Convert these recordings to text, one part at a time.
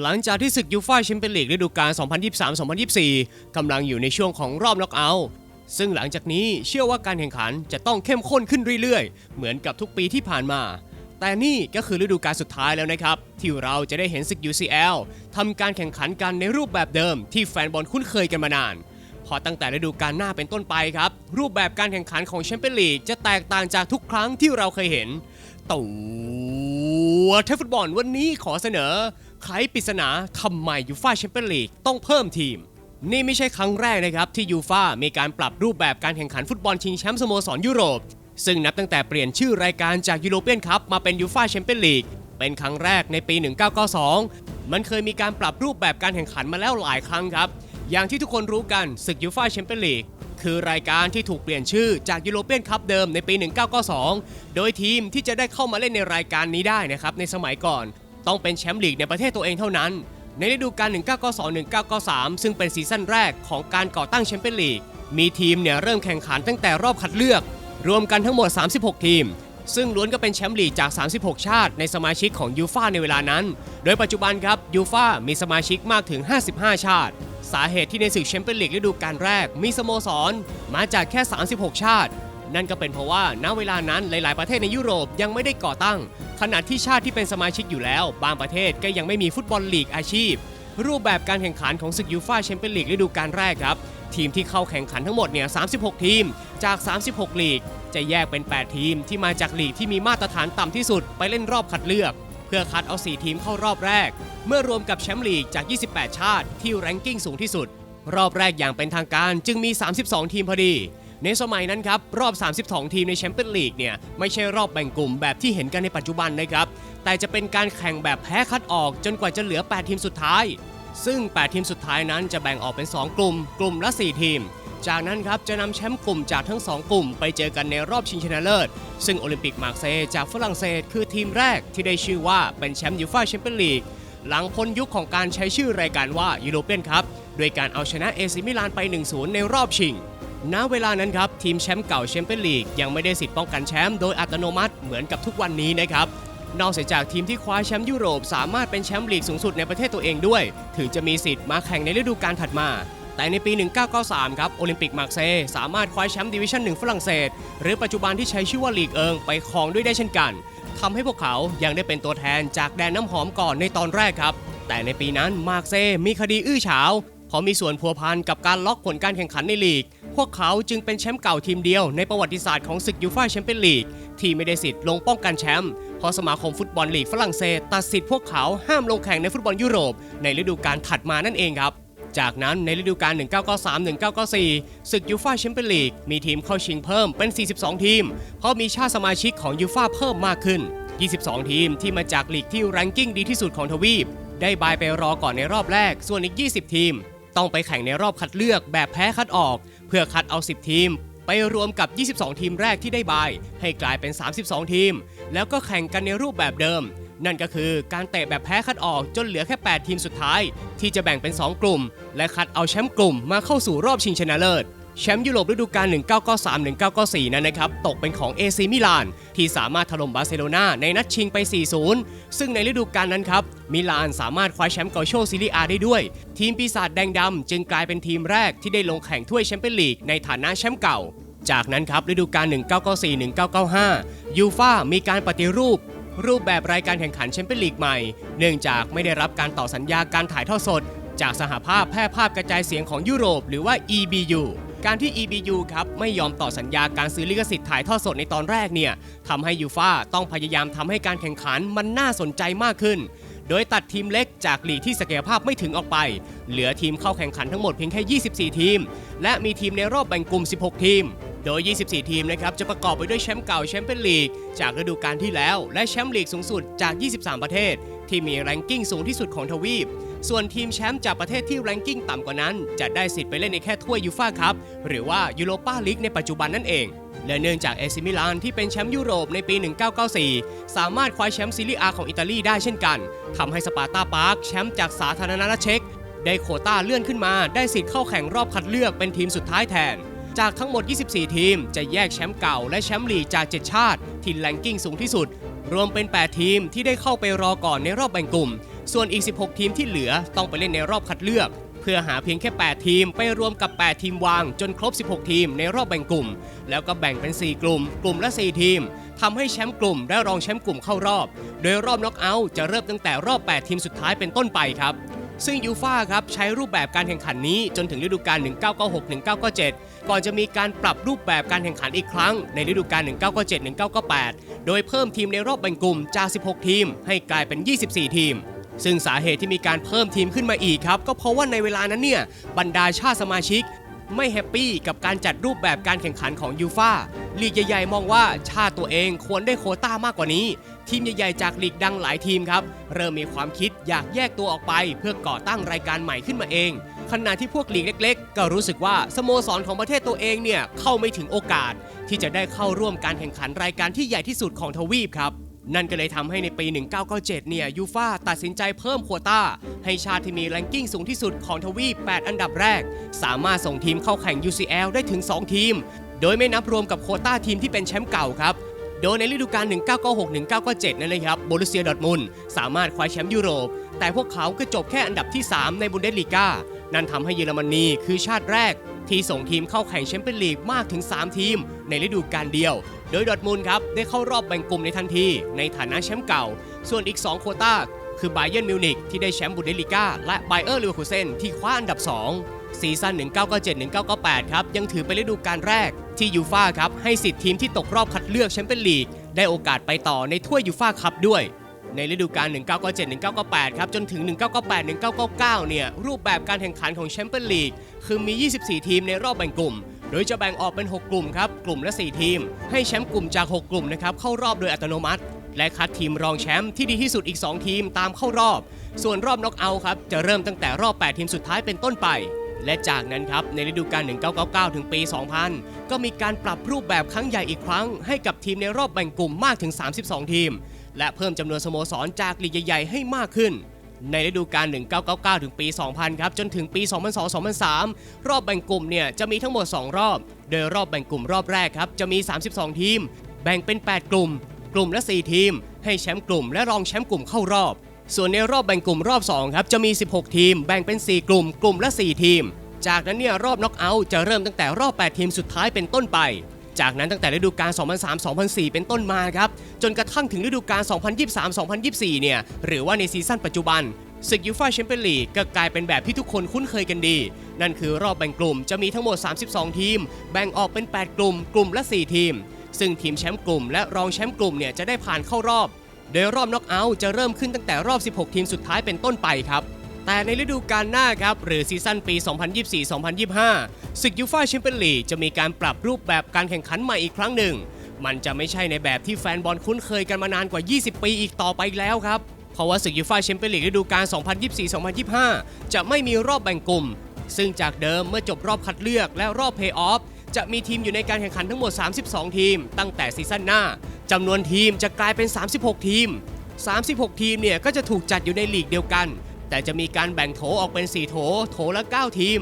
หลังจากที่ศึกยูฟ่าแชมเปี้ยนลีกฤดูกาล 2023-2024 กำลังอยู่ในช่วงของรอบน็อกเอาท์ซึ่งหลังจากนี้เชื่อว่าการแข่งขันจะต้องเข้มข้นขึ้นเรื่อยๆ เหมือนกับทุกปีที่ผ่านมา แต่นี่ก็คือฤดูกาลสุดท้ายแล้วนะครับ ที่เราจะได้เห็นศึก UCL ทำการแข่งขันกันในรูปแบบเดิมที่แฟนบอลคุ้นเคยกันมานานพอตั้งแต่ฤดูกาลหน้าเป็นต้นไปครับ รูปแบบการแข่งขันของแชมเปี้ยนลีกจะแตกต่างจากทุกครั้งที่เราเคยเห็นตัวเทฟฟุตบอลวันนี้ขอเสนอ ไขปริศนาทำไมยูฟ่าแชมเปี้ยนลีกต้องเพิ่มทีม นี่ไม่ใช่ครั้งแรกนะครับ ที่ยูฟ่ามีการปรับรูปแบบการแข่งขันฟุตบอลชิงแชมป์สโมสรยุโรป ซึ่งนับตั้งแต่เปลี่ยนชื่อรายการจากยูโรเปียนคัพมาเป็นยูฟ่าแชมเปี้ยนลีกเป็นครั้งแรกในปี 1992 มันเคยมีการปรับรูปแบบการแข่งขันมาแล้วหลายครั้งครับ อย่างที่ทุกคนรู้กันศึกยูฟ่าแชมเปี้ยนลีกคือรายการที่ถูกเปลี่ยนชื่อจากยูโรเปียนคัพเดิมในปี 1992 โดยทีมที่จะได้เข้ามาเล่นในรายการนี้ได้นะครับในสมัยก่อน ต้องเป็นแชมป์ลีกในประเทศตัวเองเท่านั้น ในฤดูกาล 1992-1993 ซึ่งเป็นซีซั่นแรกของการก่อตั้งแชมเปี้ยนลีก มีทีมเนี่ยเริ่มแข่งขันตั้งแต่รอบคัดเลือก รวมกันทั้งหมด 36 ทีม ซึ่งล้วนก็เป็นแชมป์ลีกจาก 36 ชาติในสมาชิกของยูฟาในเวลานั้น โดยปัจจุบันครับยูฟามีสมาชิกมากถึง 55 ชาติ สาเหตุที่ในศึกแชมเปี้ยนลีกฤดูกาลแรก มีสโมสรมาจากแค่ 36 ชาติ นั่นก็เป็นเพราะว่าณเวลานั้นหลาย ๆ ประเทศในยุโรปยังไม่ได้ก่อตั้ง ขณะที่ชาติที่เป็นสมาชิกอยู่แล้ว บางประเทศก็ยังไม่มีฟุตบอลลีกอาชีพ รูปแบบการแข่งขันของศึกยูฟ่าแชมเปี้ยนลีกฤดูกาลแรกครับ ทีมที่เข้าแข่งขันทั้งหมดเนี่ย 36 ทีมจาก 36 ลีก จะแยกเป็น 8 ทีมที่มาจากลีกที่มีมาตรฐานต่ำที่สุดไปเล่นรอบคัดเลือก เพื่อคัดเอา 4 ทีมเข้ารอบแรก เมื่อรวมกับแชมป์ลีกจาก 28 ชาติที่แรงกิ้งสูงที่สุด รอบแรกอย่างเป็นทางการจึงมี 32 ทีมพอดี ในสมัยนั้นครับ รอบ 32 ทีมในแชมเปี้ยนลีกเนี่ยไม่ใช่รอบแบ่งกลุ่มแบบที่เห็นกันในปัจจุบันนะครับ แต่จะเป็นการแข่งแบบแพ้คัดออกจนกว่าจะเหลือ 8 ทีมสุดท้าย ซึ่ง 8 ทีมสุดท้ายนั้นจะแบ่งออกเป็น 2 กลุ่ม กลุ่มละ 4 ทีม จากนั้นครับจะนำแชมป์กลุ่มจากทั้ง 2 กลุ่ม ไปเจอกันในรอบชิงชนะเลิศ ซึ่งโอลิมปิกมาร์เซย์จากฝรั่งเศสคือทีมแรกที่ได้ชื่อว่าเป็นแชมป์ยูฟ่าแชมเปี้ยนลีกหลังพ้นยุคของการใช้ชื่อรายการว่ายูโรเปียนครับด้วยการเอาชนะเอซิมิลานไป 1-0 ในรอบชิง ณเวลานั้นครับทีมแชมป์เก่าแชมเปี้ยนลีกยังไม่ได้สิทธิ์ป้องกันแชมป์โดยอัตโนมัติเหมือนกับทุกวันนี้นะครับนอกจากทีมที่คว้าแชมป์ยุโรปสามารถเป็นแชมป์ลีกสูงสุดในประเทศตัวเองด้วย ถึงจะมีสิทธิ์มาแข่งในฤดูกาลถัดมา แต่ในปี 1993 ครับ โอลิมปิกมาร์เซย์สามารถคว้าแชมป์ดิวิชั่นหนึ่งฝรั่งเศส หรือปัจจุบันที่ใช้ชื่อว่าลีกเอิงไปครองด้วยได้เช่นกันทำให้พวกเขายังได้เป็นตัวแทนจากแดนน้ำหอมก่อนในตอนแรกครับ แต่ในปีนั้นมาร์เซย์มีคดีอื้อฉาว เพราะมีส่วนพัวพันกับการล็อกผลการแข่งขันในลีก พวกเขาจึงเป็นแชมป์เก่าทีมเดียวในประวัติศาสตร์ของศึกยูฟ่าแชมเปี้ยนลีกที่ไม่ได้สิทธิ์ลงป้องกันแชมป์เพราะสมาคมฟุตบอลลีกฝรั่งเศส ตัดสิทธิ์พวกเขาห้ามลงแข่งในฟุตบอลยุโรป ในฤดูกาลถัดมานั่นเองครับจากนั้นในฤดูกาล 1993-1994 ศึกยูฟ่าแชมเปี้ยนลีก มีทีมเข้าชิงเพิ่มเป็น 42 ทีม เพราะมีชาติสมาชิกของยูฟ่าเพิ่มมากขึ้น 22 ทีมที่มาจากลีกที่แรงกิ้งดีที่สุดของทวีป ได้บายไปรอก่อนในรอบแรก ส่วนอีก 20 ทีม ต้องไปแข่งในรอบคัดเลือกแบบแพ้คัดออก เพื่อคัดเอา 10 ทีม ไปรวมกับ 22 ทีมแรกที่ได้บาย ให้กลายเป็น 32 ทีม แล้วก็แข่งกันในรูปแบบเดิม นั่นก็คือการเตะแบบแพ้คัดออกจนเหลือแค่ 8 ทีมสุดท้าย ที่จะแบ่งเป็น 2 กลุ่ม และคัดเอาแชมป์กลุ่มมาเข้าสู่รอบชิงชนะเลิศ แชมป์ยุโรปฤดูกาล 1993-1994 นั้นนะครับ ตกเป็นของเอซีมิลาน ที่สามารถถล่มบาร์เซโลนาในนัดชิงไป 4-0 ซึ่งในฤดูกาลนั้นครับ มิลานสามารถคว้าแชมป์เกาโชซีรีอาได้ด้วย ทีมปีศาจแดงดำจึงกลายเป็นทีมแรกที่ได้ลงแข่งถ้วยแชมเปี้ยนลีกในฐานะแชมป์เก่า จากนั้นครับฤดูกาล 1994-1995 ยูฟ่ามีการปฏิรูปรูปแบบรายการแข่งขันแชมเปี้ยนลีกใหม่ เนื่องจากไม่ได้รับการต่อสัญญาการถ่ายทอดสด จากสหภาพแพร่ภาพกระจายเสียงของยุโรป หรือว่า EBU การที่ EBU ครับไม่ยอมต่อสัญญาการซื้อลิขสิทธิ์ถ่ายทอดสดในตอนแรกเนี่ยทำให้ยูฟ่าต้องพยายามทำให้การแข่งขันมันน่าสนใจมากขึ้น โดยตัดทีมเล็กจากลีกที่ศักยภาพไม่ถึงออกไป เหลือทีมเข้าแข่งขันทั้งหมดเพียงแค่ 24 ทีม และมีทีมในรอบแบ่งกลุ่ม 16 ทีม โดย 24 ทีมนะครับจะประกอบไปด้วยแชมป์เก่าแชมเปี้ยนลีกจากฤดูกาลที่แล้ว และแชมป์ลีกสูงสุดจาก 23 ประเทศ ที่มีแรงกิ้งสูงที่สุดของทวีป ส่วนทีมแชมป์จากประเทศที่แรงกิ้งต่ำกว่านั้น จะได้สิทธิ์ไปเล่นในแค่ถ้วยยูฟ่าคัพหรือว่ายูโรปาลีกในปัจจุบันนั่นเอง และเนื่องจากเอซิมิลานที่เป็นแชมป์ยุโรปในปี 1994 สามารถคว้าแชมป์ซีรีอาของอิตาลีได้เช่นกันทำให้สปาร์ตาปาร์คแชมป์จากสาธารณรัฐเช็กได้โคต้าเลื่อนขึ้นมา ได้สิทธิ์เข้าแข่งรอบคัดเลือกเป็นทีมสุดท้ายแทน จากทั้งหมด 24 ทีม จะแยกแชมป์เก่าและแชมป์ลีกจาก 7 ชาติ ที่แรงกิ้งสูงที่สุด รวมเป็น 8 ทีมที่ได้เข้าไปรอก่อนในรอบแบ่งกลุ่ม ส่วนอีก 16 ทีมที่เหลือต้องไปเล่นในรอบคัดเลือก เพื่อหาเพียงแค่ 8 ทีมไปรวมกับ 8 ทีมวาง จนครบ 16 ทีมในรอบแบ่งกลุ่ม แล้วก็แบ่งเป็น 4 กลุ่ม กลุ่มละ 4 ทีมทำให้แชมป์กลุ่มและรองแชมป์กลุ่มเข้ารอบ โดยรอบน็อกเอาท์จะเริ่มตั้งแต่รอบ 8 ทีมสุดท้ายเป็นต้นไปครับซึ่งยูฟ่าครับใช้รูปแบบการแข่งขันนี้จนถึงฤดูกาล 1996-1997 ก่อนจะมีการปรับรูปแบบการแข่งขันอีกครั้งในฤดูกาล 1997-1998 โดยเพิ่มทีมในรอบแบ่งกลุ่มจาก 16 ทีม ให้กลายเป็น 24 ทีม ซึ่งสาเหตุที่มีการเพิ่มทีมขึ้นมาอีกครับ ก็เพราะว่าในเวลานั้นเนี่ย บรรดาชาติสมาชิก ไม่แฮปปี้กับการจัดรูปแบบการแข่งขันของยูฟาลีกใหญ่ๆ มองว่าชาติตัวเองควรได้โคต้ามากกว่านี้ ทีมใหญ่ๆ จากลีกดังหลายทีมครับ เริ่มมีความคิดอยากแยกตัวออกไป เพื่อก่อตั้งรายการใหม่ขึ้นมาเอง ขณะที่พวกลีกเล็ก ๆ ก็รู้สึกว่าสโมสรของประเทศตัวเองเนี่ยเข้าไม่ถึงโอกาส ที่จะได้เข้าร่วมการแข่งขันรายการที่ใหญ่ที่สุดของทวีปครับนั่นก็เลยทำให้ในปี 1997 เนี่ยยูฟาตัดสินใจเพิ่มโควตาให้ชาติที่มีแรงกิ้งสูงที่สุดของทวีป 8 อันดับแรก สามารถส่งทีมเข้าแข่ง UCL ได้ถึง 2 ทีม โดยไม่นับรวมกับโควตาทีมที่เป็นแชมป์เก่าครับโดยในฤดูกาล 1996-1997 นั่นเลยครับโบรุเซียดอร์ทมุนสามารถคว้าแชมป์ยุโรป แต่พวกเขาก็จบแค่อันดับที่ 3 ในบุนเดสลีกา นั่นทำให้เยอรมนีคือชาติแรก ที่ส่งทีมเข้าแข่งแชมเปี้ยนลีกมากถึง 3 ทีม ในฤดูกาลเดียว โดยดอทมุนด์ครับได้เข้ารอบแบ่งกลุ่มในทันที ในฐานะแชมป์เก่า ส่วนอีก 2 โควต้า คือไบเยนมิวนิกที่ได้แชมป์บุนเดสลีกาและไบเออร์ลิเวอร์คูเซนที่คว้าอันดับ 2ซีซั่น 1997-1998 ครับ ยังถือเป็นฤดูกาลแรกที่ยูฟ่าครับ ให้สิทธิ์ทีมที่ตกรอบคัดเลือกแชมเปี้ยนลีก ได้โอกาสไปต่อในถ้วยยูฟ่าคัพด้วย ในฤดูกาล 1997-1998 ครับ จนถึง 1998-1999 เนี่ย รูปแบบการแข่งขันของแชมเปี้ยนลีกคือมี 24 ทีมในรอบแบ่งกลุ่ม โดยจะแบ่งออกเป็น 6 กลุ่มครับ กลุ่มละ 4 ทีม ให้แชมป์กลุ่มจาก 6 กลุ่มนะครับ เข้ารอบโดยอัตโนมัติ และคัดทีมรองแชมป์ที่ดีที่สุดอีก 2 ทีมตามเข้ารอบ ส่วนรอบน็อกเอาท์ครับ จะเริ่มตั้งแต่รอบ 8 ทีมสุดท้ายเป็นต้นไปและจากนั้นครับ ในฤดูกาล 1999 ถึงปี 2000 ก็มีการปรับรูปแบบครั้งใหญ่อีกครั้ง ให้กับทีมในรอบแบ่งกลุ่มมากถึง 32 ทีม และเพิ่มจำนวนสโมสรจากลีกใหญ่ๆให้มากขึ้น ในฤดูกาล 1999 ถึงปี 2000 ครับ จนถึงปี 2002-2003 รอบแบ่งกลุ่มเนี่ยจะมีทั้งหมด 2 รอบ โดยรอบแบ่งกลุ่มรอบแรกครับจะมี 32 ทีม แบ่งเป็น 8 กลุ่ม กลุ่มละ 4 ทีม ให้แชมป์กลุ่มและรองแชมป์กลุ่มเข้ารอบ ส่วนในรอบแบ่งกลุ่มรอบ2ครับจะมี 16 ทีม แบ่งเป็น 4 กลุ่ม กลุ่มละ 4 ทีม จากนั้นเนี่ยรอบน็อกเอาท์จะเริ่มตั้งแต่รอบ 8 ทีมสุดท้ายเป็นต้นไป จากนั้นตั้งแต่ฤดูกาล 2003-2004 เป็นต้นมาครับ จนกระทั่งถึงฤดูกาล 2023-2024 เนี่ย หรือว่าในซีซั่นปัจจุบันศึกยูฟ่าแชมเปี้ยนลีกก็กลายเป็นแบบที่ทุกคนคุ้นเคยกันดี นั่นคือรอบแบ่งกลุ่มจะมีทั้งหมด 32 ทีม แบ่งออกเป็น 8 กลุ่ม กลุ่มละ 4 ทีม ซึ่งทีมแชมป์กลุ่มและรองแชมป์กลุ่มเนี่ยจะได้ผ่านเข้ารอบ โดยรอบน็อกเอาท์จะเริ่มขึ้นตั้งแต่รอบ 16 ทีมสุดท้ายเป็นต้นไปครับ แต่ในฤดูกาลหน้าครับ หรือซีซั่นปี 2024-2025ศึกยูฟ่าแชมเปี้ยนลีกจะมีการปรับรูปแบบการแข่งขันใหม่อีกครั้งหนึ่ง มันจะไม่ใช่ในแบบที่แฟนบอลคุ้นเคยกันมานานกว่า 20 ปีอีกต่อไปแล้วครับ เพราะว่าศึกยูฟ่าแชมเปี้ยนลีกฤดูกาล 2024-2025 จะไม่มีรอบแบ่งกลุ่ม ซึ่งจากเดิมเมื่อจบรอบคัดเลือกและรอบเพย์ออฟจะมีทีมอยู่ในการแข่งขันทั้งหมด 32 ทีม ตั้งแต่ซีซั่นหน้าจำนวนทีมจะกลายเป็น 36 ทีม 36 ทีมเนี่ยก็จะถูกจัดอยู่ในลีกเดียวกัน แต่จะมีการแบ่งโถออกเป็น 4 โถ โถละ 9 ทีม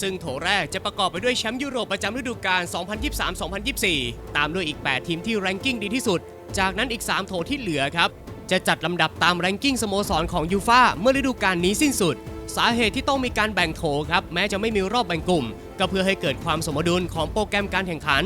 ซึ่งโถแรกจะประกอบไปด้วยแชมป์ยุโรปประจำฤดูกาล 2023-2024 ตามด้วยอีก 8 ทีมที่แรงกิ้งดีที่สุด จากนั้นอีก 3 โถที่เหลือครับ จะจัดลำดับตามแรงกิ้งสโมสรของยูฟาเมื่อฤดูกาลนี้สิ้นสุด สาเหตุที่ต้องมีการแบ่งโถครับแม้จะไม่มีรอบแบ่งกลุ่ม ก็เพื่อให้เกิดความสมดุลของโปรแกรมการแข่งขัน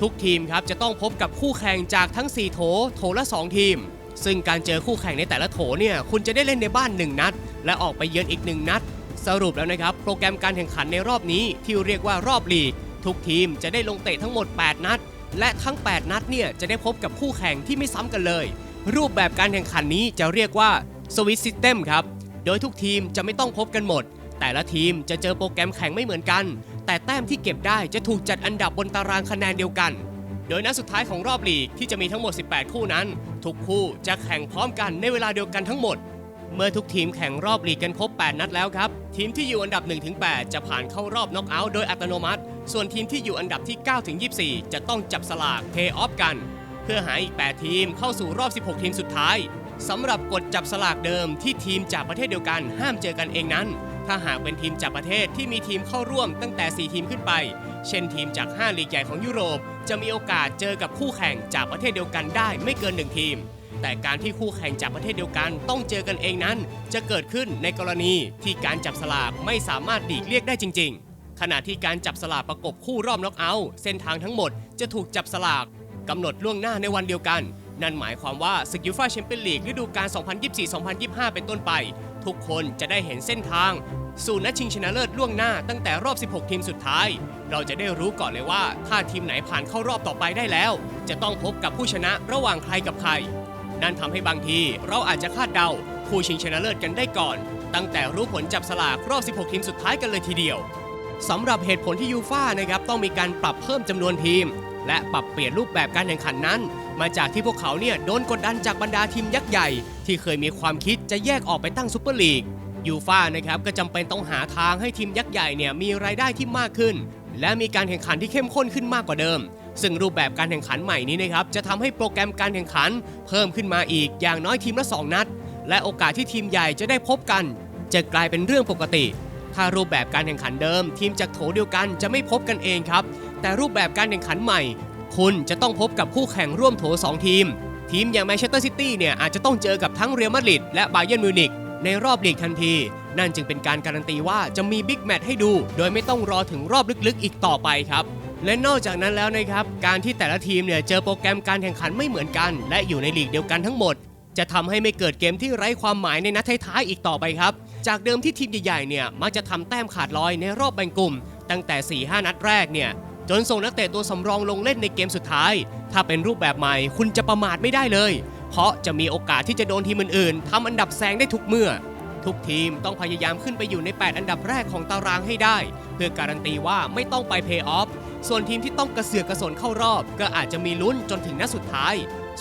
ทุกทีมครับจะต้องพบกับคู่แข่งจากทั้ง 4 โถ โถละ 2 ทีม ซึ่งการเจอคู่แข่งในแต่ละโถเนี่ยคุณจะได้เล่นในบ้าน 1 นัด และออกไปเยือนอีก 1 นัด สรุปแล้วนะครับ โปรแกรมการแข่งขันในรอบนี้ที่เรียกว่ารอบลีก ทุกทีมจะได้ลงเตะทั้งหมด 8 นัด และทั้ง 8 นัดเนี่ยจะได้พบกับคู่แข่งที่ไม่ซ้ำกันเลย รูปแบบการแข่งขันนี้จะเรียกว่าสวิตซิสเต็มครับโดยทุกทีมจะไม่ต้องพบกันหมด แต่ละทีมจะเจอโปรแกรมแข่งไม่เหมือนกัน แต่แต้มที่เก็บได้จะถูกจัดอันดับบนตารางคะแนนเดียวกัน โดยนัดสุดท้ายของรอบลีกที่จะมีทั้งหมด 18 คู่นั้น ทุกคู่จะแข่งพร้อมกันในเวลาเดียวกันทั้งหมด เมื่อทุกทีมแข่งรอบลีกกันครบ 8 นัดแล้วครับ ทีมที่อยู่อันดับ 1-8 จะผ่านเข้ารอบน็อกเอาท์โดยอัตโนมัติ ส่วนทีมที่อยู่อันดับที่ 9-24 จะต้องจับสลากเพย์ออฟกัน เพื่อหาอีก 8 ทีมเข้าสู่รอบ 16 ทีมสุดท้ายสำหรับกฎจับสลากเดิมที่ทีมจากประเทศเดียวกันห้ามเจอกันเองนั้น ถ้าหากเป็นทีมจากประเทศที่มีทีมเข้าร่วมตั้งแต่ 4 ทีมขึ้นไป เช่นทีมจาก 5 ลีกใหญ่ของยุโรป จะมีโอกาสเจอกับคู่แข่งจากประเทศเดียวกันได้ไม่เกิน 1 ทีม แต่การที่คู่แข่งจากประเทศเดียวกันต้องเจอกันเองนั้น จะเกิดขึ้นในกรณีที่การจับสลากไม่สามารถหลีกเลี่ยงได้จริง ๆ ขณะที่การจับสลากประกบคู่รอบน็อกเอาท์เส้นทางทั้งหมดจะถูกจับสลากกำหนดล่วงหน้าในวันเดียวกัน นั่นหมายความว่าศึกยูฟ่าแชมเปี้ยนลีกฤดูกาล2024-2025 เป็นต้นไป ทุกคนจะได้เห็นเส้นทาง สู่นัดชิงชนะเลิศล่วงหน้าตั้งแต่รอบ 16 ทีมสุดท้าย เราจะได้รู้ก่อนเลยว่าถ้าทีมไหนผ่านเข้ารอบต่อไปได้แล้ว จะต้องพบกับผู้ชนะระหว่างใครกับใคร นั่นทำให้บางทีเราอาจจะคาดเดา ผู้ชิงชนะเลิศกันได้ก่อน ตั้งแต่รู้ผลจับสลากรอบ 16 ทีมสุดท้ายกันเลยทีเดียวสำหรับเหตุผลที่ยูฟ่านะครับต้องมีการปรับเพิ่มจำนวนทีม และปรับเปลี่ยนรูปแบบการแข่งขันนั้น มาจากที่พวกเขาเนี่ยโดนกดดันจากบรรดาทีมยักษ์ใหญ่ ที่เคยมีความคิดจะแยกออกไปตั้งซูเปอร์ลีกยูฟ่านะครับก็จำเป็นต้องหาทางให้ทีมยักษ์ใหญ่เนี่ยมีรายได้ที่มากขึ้น และมีการแข่งขันที่เข้มข้นขึ้นมากกว่าเดิม ซึ่งรูปแบบการแข่งขันใหม่นี้นะครับจะทำให้โปรแกรมการแข่งขัน เพิ่มขึ้นมาอีกอย่างน้อยทีมละ 2 นัด และโอกาสที่ทีมใหญ่จะได้พบกัน จะกลายเป็นเรื่องปกติ ถ้ารูปแบบการแข่งขันเดิม ทีมจากโถเดียวกันจะไม่พบกันเองครับแต่รูปแบบการแข่งขันใหม่ คุณจะต้องพบกับคู่แข่งร่วมโถ 2 ทีม ทีมอย่างแมนเชสเตอร์ซิตี้เนี่ยอาจจะต้องเจอกับทั้งเรอัลมาดริดและบาเยิร์นมิวนิกในรอบลีกทันที นั่นจึงเป็นการการันตีว่าจะมีบิ๊กแมตช์ให้ดู โดยไม่ต้องรอถึงรอบลึกๆ อีกต่อไปครับ และนอกจากนั้นแล้วนะครับ การที่แต่ละทีมเนี่ยเจอโปรแกรมการแข่งขันไม่เหมือนกัน และอยู่ในลีกเดียวกันทั้งหมด จะทำให้ไม่เกิดเกมที่ไร้ความหมายในนัดท้ายๆอีกต่อไปครับ จากเดิมที่ทีมใหญ่ๆเนี่ยมักจะทำแต้มขาดลอยในรอบแบ่งกลุ่ม ตั้งแต่4-5นัดแรกเนี่ย จนส่งนักเตะตัวสำรองลงเล่นในเกมสุดท้าย ถ้าเป็นรูปแบบใหม่คุณจะประมาทไม่ได้เลย เพราะจะมีโอกาสที่จะโดนทีมอื่นๆทำอันดับแซงได้ทุกเมื่อ ทุกทีมต้องพยายามขึ้นไปอยู่ใน 8 อันดับแรกของตารางให้ได้ เพื่อการันตีว่าไม่ต้องไปเพย์ออฟส่วนทีมที่ต้องกระเสือกกระสนเข้ารอบ ก็อาจจะมีลุ้นจนถึงนัดสุดท้าย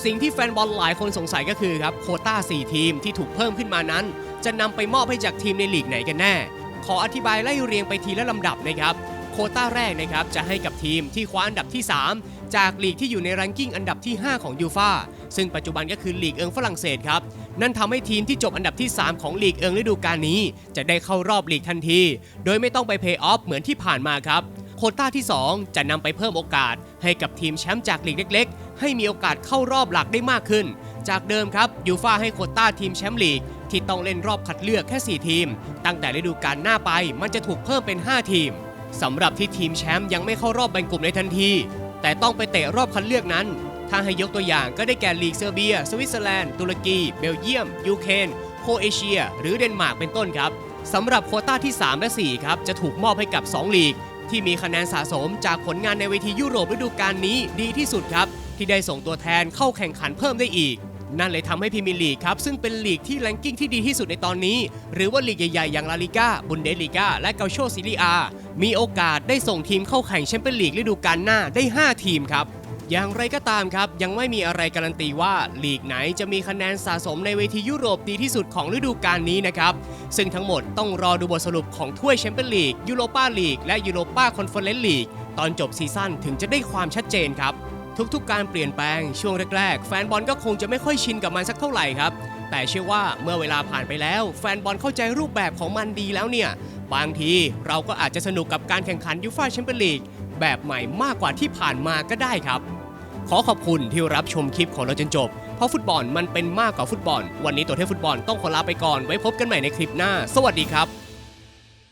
สิ่งที่แฟนบอลหลายคนสงสัยก็คือครับโคต้า 4 ทีมที่ถูกเพิ่มขึ้นมานั้น จะนำไปมอบให้จากทีมในลีกไหนกันแน่ ขออธิบายไล่เรียงไปทีละลำดับนะครับ โคต้าแรกนะครับจะให้กับทีมที่คว้าอันดับที่ 3 จากลีกที่อยู่ในรังกิ้งอันดับที่ 5 ของยูฟาซึ่งปัจจุบันก็คือลีกเอิงฝรั่งเศสครับ นั่นทำให้ทีมที่จบอันดับที่ 3 ของลีกเอิงฤดูกาลนี้ จะได้เข้ารอบลีกทันที โดยไม่ต้องไปเพย์ออฟเหมือนที่ผ่านมาครับโคต้าที่ 2 จะนำไปเพิ่มโอกาส ให้กับทีมแชมป์จากลีกเล็ก ๆ ให้มีโอกาสเข้ารอบหลักได้มากขึ้น จากเดิมครับยูฟาให้โคต้าทีมแชมป์ลีกที่ต้องเล่นรอบคัดเลือกแค่ 4 ทีม ตั้งแต่ฤดูกาลหน้าไปมันจะถูกเพิ่มเป็น 5 ทีม สำหรับที่ทีมแชมป์ยังไม่เข้ารอบแบ่งกลุ่มในทันที แต่ต้องไปเตะรอบคัดเลือกนั้น ถ้าให้ยกตัวอย่างก็ได้แก่ลีกเซอร์เบีย สวิตเซอร์แลนด์ ตุรกี เบลเยียม ยูเครนโคเอเชีย หรือเดนมาร์กเป็นต้นครับสำหรับโคต้าที่ 3 และ 4 ครับ จะถูกมอบให้กับ 2 ลีก ที่มีคะแนนสะสมจากผลงานในเวทียุโรปฤดูกาลนี้ดีที่สุดครับ ที่ได้ส่งตัวแทนเข้าแข่งขันเพิ่มได้อีก นั่นเลยทำให้พรีเมียร์ลีกครับ ซึ่งเป็นลีกที่แรงกิ้งที่ดีที่สุดในตอนนี้ หรือว่าลีกใหญ่ๆ อย่างลาลิก้าบุนเดสลีกาและเกาโชซีรีอามีโอกาสได้ส่งทีมเข้าแข่งแชมเปี้ยนลีกฤดูกาลหน้าได้ 5 ทีมครับอย่างไรก็ตามครับ ยังไม่มีอะไรการันตีว่าลีกไหนจะมีคะแนนสะสมในเวทียุโรปดีที่สุดของฤดูกาลนี้นะครับ ซึ่งทั้งหมดต้องรอดูบทสรุปของถ้วยแชมเปี้ยนลีกยูโรปาลีกและยูโรปาคอนเฟอเรนซ์ลีกตอนจบซีซั่นถึงจะได้ความชัดเจนครับ ทุกๆ การเปลี่ยนแปลงช่วงแรกๆ แฟนบอลก็คงจะไม่ค่อยชินกับมันสักเท่าไหร่ครับ แต่เชื่อว่าเมื่อเวลาผ่านไปแล้ว แฟนบอลเข้าใจรูปแบบของมันดีแล้วเนี่ย บางทีเราก็อาจจะสนุกกับการแข่งขันยูฟ่าแชมเปี้ยนลีกแบบใหม่มากกว่าที่ผ่านมาก็ได้ครับ ขอขอบคุณที่รับชมคลิปของเราจนจบ เพราะฟุตบอลมันเป็นมากกว่าฟุตบอล วันนี้ตัวเทพฟุตบอลต้องขอลาไปก่อนไว้พบกันใหม่ในคลิปหน้า สวัสดีครับ